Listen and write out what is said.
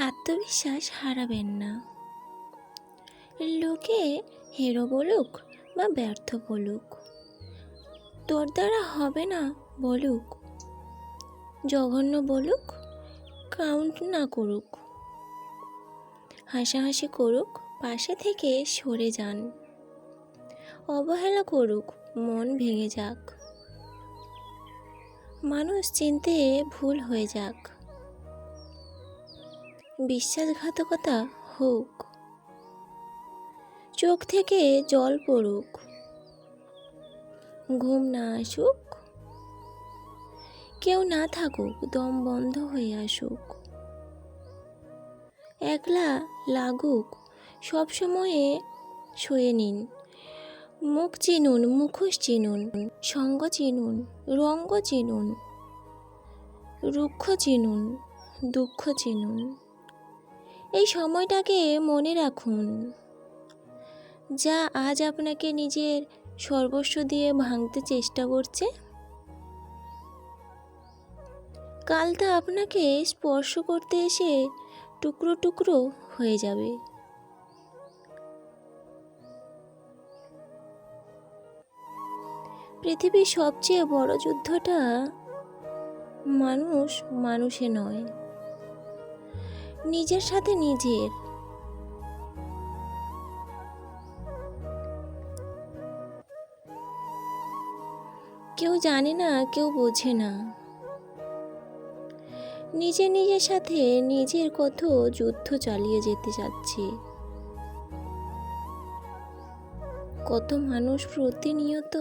আত্মবিশ্বাস হারাবেন না। লোকে হেরো বলুক বা ব্যর্থ বলুক, তোর দ্বারা হবে না বলুক, জঘন্য বলুক, কাউন্ট না করুক। হাসাহাসি করুক, পাশে থেকে সরে যান। অবহেলা করুক, মন ভেঙে যাক। মানুষ চিনতে ভুল হয়ে যাক। বিশ্বাসঘাতকতা হোক। চোখ থেকে জল পড়ুক। ঘুম না আসুক। কেউ না থাকুক, দম বন্ধ হয়ে আসুক। একলা লাগুক, সব সময়ে শুয়ে নিন। মুখ চিনুন, মুখোশ চিনুন, সঙ্গ চিনুন, রঙ্গ চিনুন, রুক্ষ চিনুন, দুঃখ চিনুন। এই সময়টাকে মনে রাখুন। যা আজ আপনাকে নিজের সর্বস্ব দিয়ে ভাঙতে চেষ্টা করছে। কাল তা আপনাকে স্পর্শ করতে এসে টুকরো টুকরো হয়ে যাবে। পৃথিবীর সবচেয়ে বড় যুদ্ধটা মানুষ মানুষে নয়। নিজের সাথে নিজের। কেউ জানে না, কেউ বোঝে না। নিজে নিজের সাথে নিজের কত যুদ্ধ চালিয়ে যেতে চাচ্ছে কত মানুষ প্রতিনিয়ত